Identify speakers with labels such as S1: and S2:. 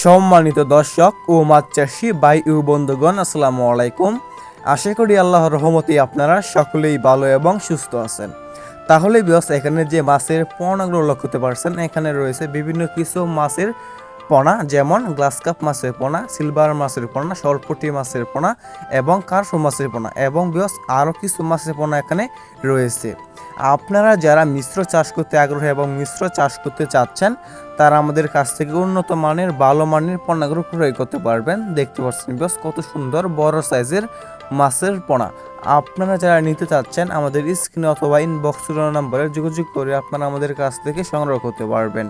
S1: সম্মানিত দর্শক ও মাছ চাষি বাই ও বন্ধুগণ, আসসালামু আলাইকুম। আশা করি আল্লাহর রহমতে আপনারা সকলেই ভালো এবং সুস্থ আছেন। তাহলে বিয়স এখানে যে মাছের পণাগুলো লক্ষ্য করতে পারছেন, এখানে রয়েছে বিভিন্ন কিছু মাছের পোনা যেমন গ্লাস কাপ মাছের পোনা সিলভার মাছের পোনা সরপুটি মাছের পোনা এবং কার্ফু মাছের পোনা এবং বিয়স আরও কিছু মাছের পোনা এখানে রয়েছে। আপনারা যারা মিশ্র চাষ করতে আগ্রহী এবং মিশ্র চাষ করতে চাচ্ছেন, তারা আমাদের কাছ থেকে উন্নত মানের, ভালো মানের পণ্যাগ্রহ ক্রয় করতে পারবেন। দেখতে পাচ্ছেন বিকজ কত সুন্দর বড় সাইজের মাছের পোনা। আপনারা যারা নিতে চাচ্ছেন, আমাদের স্ক্রিনে অথবা ইনবক্স নম্বরে যোগাযোগ করে আপনারা আমাদের কাছ থেকে সংগ্রহ করতে পারবেন।